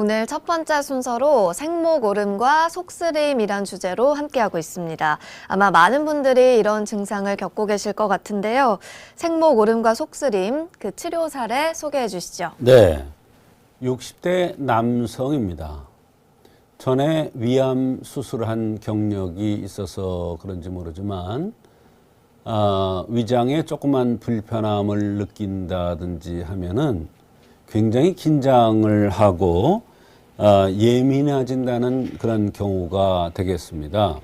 오늘 첫 번째 순서로 생목 오름과 속쓰림이란 주제로 함께하고 있습니다. 아마 많은 분들이 이런 증상을 겪고 계실 것 같은데요. 생목 오름과 속쓰림, 그 치료 사례 소개해 주시죠. 네. 60대 남성입니다. 전에 위암 수술한 경력이 있어서 그런지 모르지만 아, 위장에 조그만 불편함을 느낀다든지 하면은 굉장히 긴장을 하고 아, 예민해진다는 그런 경우가 되겠습니다.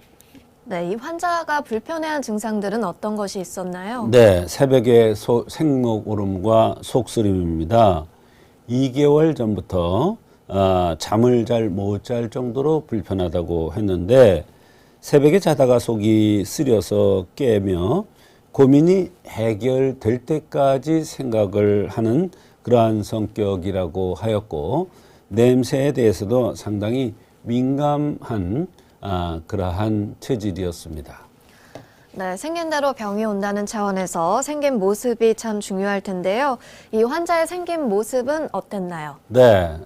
네, 이 환자가 불편해한 증상들은 어떤 것이 있었나요? 네, 새벽에 소, 생목 오름과 속쓰림입니다. 2개월 전부터 아, 잠을 잘 못 잘 정도로 불편하다고 했는데 새벽에 자다가 속이 쓰려서 깨며 고민이 해결될 때까지 생각을 하는 그러한 성격이라고 하였고 냄새에 대해서도 상당히 민감한 아, 그러한 체질이었습니다. 네, 생긴 대로 병이 온다는 차원에서 생긴 모습이 참 중요할 텐데요. 이 환자의 생긴 모습은 어땠나요? 네,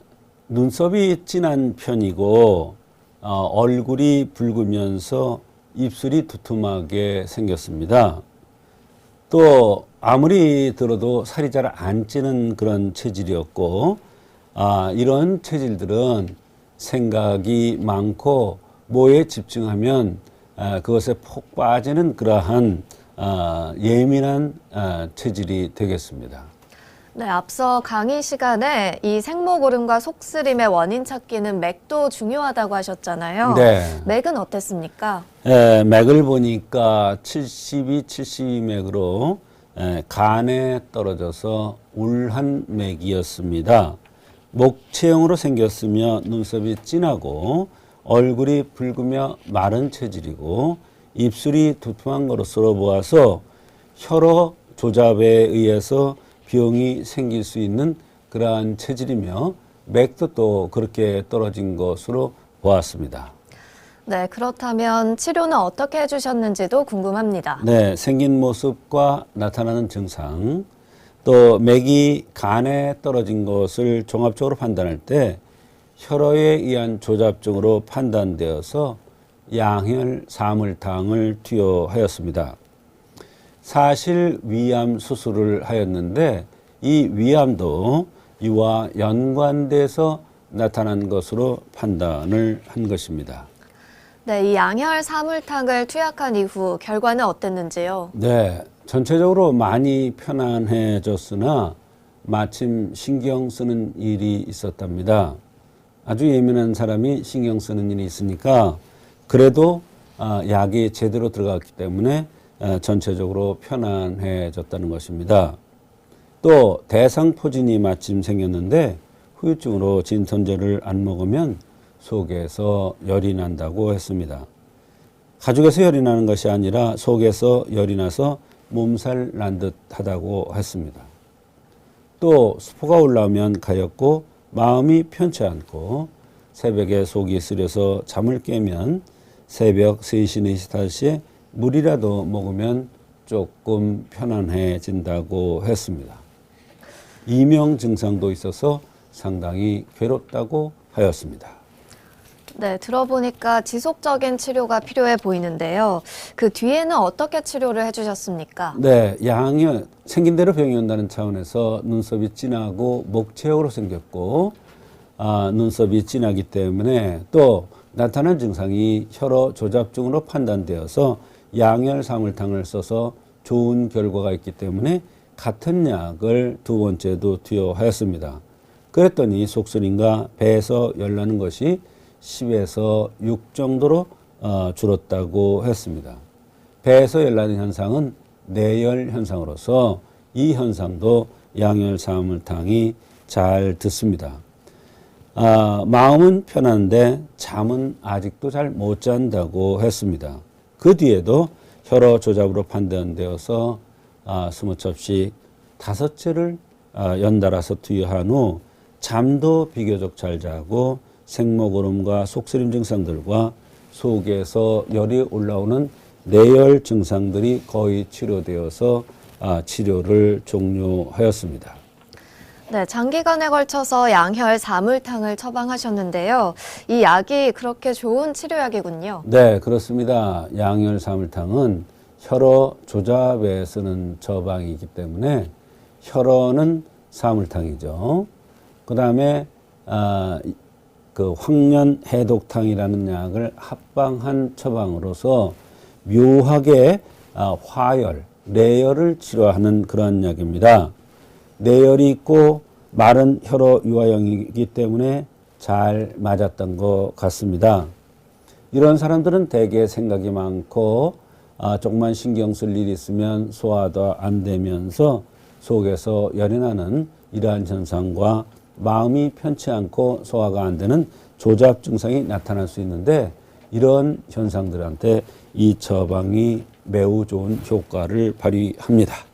눈썹이 진한 편이고 어, 얼굴이 붉으면서 입술이 두툼하게 생겼습니다. 또 아무리 들어도 살이 잘 안 찌는 그런 체질이었고 아, 이런 체질들은 생각이 많고 뭐에 집중하면 아, 그것에 폭 빠지는 그러한 아, 예민한 아, 체질이 되겠습니다. 네, 앞서 강의 시간에 이 생목오름과 속쓰림의 원인 찾기는 맥도 중요하다고 하셨잖아요. 네. 맥은 어땠습니까? 에, 맥을 보니까 72, 72 맥으로 에, 간에 떨어져서 울한 맥이었습니다. 목체형으로 생겼으며 눈썹이 진하고 얼굴이 붉으며 마른 체질이고 입술이 두툼한 것으로 보아서 혈어 조잡에 의해서 병이 생길 수 있는 그러한 체질이며 맥도 또 그렇게 떨어진 것으로 보았습니다. 네, 그렇다면 치료는 어떻게 해주셨는지도 궁금합니다. 네, 생긴 모습과 나타나는 증상, 또 맥이 간에 떨어진 것을 종합적으로 판단할 때 혈어에 의한 조잡증으로 판단되어서 양혈 사물탕을 투여하였습니다. 사실 위암 수술을 하였는데 이 위암도 이와 연관돼서 나타난 것으로 판단을 한 것입니다. 네, 이 양혈 사물탕을 투약한 이후 결과는 어땠는지요? 네, 전체적으로 많이 편안해졌으나 마침 신경 쓰는 일이 있었답니다. 아주 예민한 사람이 신경 쓰는 일이 있으니까 그래도 아, 약이 제대로 들어갔기 때문에 아, 전체적으로 편안해졌다는 것입니다. 또 대상포진이 마침 생겼는데 후유증으로 진통제를 안 먹으면 속에서 열이 난다고 했습니다. 가죽에서 열이 나는 것이 아니라 속에서 열이 나서 몸살 난 듯 하다고 했습니다. 또 수포가 올라오면 가렵고 마음이 편치 않고 새벽에 속이 쓰려서 잠을 깨면 새벽 3시, 4시, 5시에 물이라도 먹으면 조금 편안해진다고 했습니다. 이명 증상도 있어서 상당히 괴롭다고 하였습니다. 네, 들어보니까 지속적인 치료가 필요해 보이는데요. 그 뒤에는 어떻게 치료를 해주셨습니까? 네, 양이 생긴 대로 병이 온다는 차원에서 눈썹이 진하고 목체형으로 생겼고 아, 눈썹이 진하기 때문에 또 나타난 증상이 혈어 조잡증으로 판단되어서 양혈 사물탕을 써서 좋은 결과가 있기 때문에 같은 약을 두 번째도 투여하였습니다. 그랬더니 속쓰림과 배에서 열나는 것이 10에서 6 정도로 어, 줄었다고 했습니다. 배에서 열나는 현상은 내열 현상으로서 이 현상도 양열 사물탕이 잘 듣습니다. 아, 마음은 편한데 잠은 아직도 잘 못 잔다고 했습니다. 그 뒤에도 혈어 조잡으로 판단되어서 아, 스무 첩씩 다섯째를 아, 연달아서 투여한 후 잠도 비교적 잘 자고 생목오름과 속쓰림 증상들과 속에서 열이 올라오는 내열 증상들이 거의 치료되어서 아, 치료를 종료하였습니다. 네, 장기간에 걸쳐서 양혈 사물탕을 처방하셨는데요. 이 약이 그렇게 좋은 치료약이군요. 네, 그렇습니다. 양혈사물탕은 혈어 조잡에 쓰는 처방이기 때문에 혈어는 사물탕이죠. 그 다음에 아, 이- 그 황년 해독탕이라는 약을 합방한 처방으로서 묘하게 아, 화열, 뇌열을 치료하는 그런 약입니다. 뇌열이 있고 마른 혈어 유아형이기 때문에 잘 맞았던 것 같습니다. 이런 사람들은 대개 생각이 많고 아, 조금만 신경 쓸 일이 있으면 소화도 안 되면서 속에서 열이 나는 이러한 현상과 마음이 편치 않고 소화가 안 되는 조잡 증상이 나타날 수 있는데 이런 현상들한테 이 처방이 매우 좋은 효과를 발휘합니다.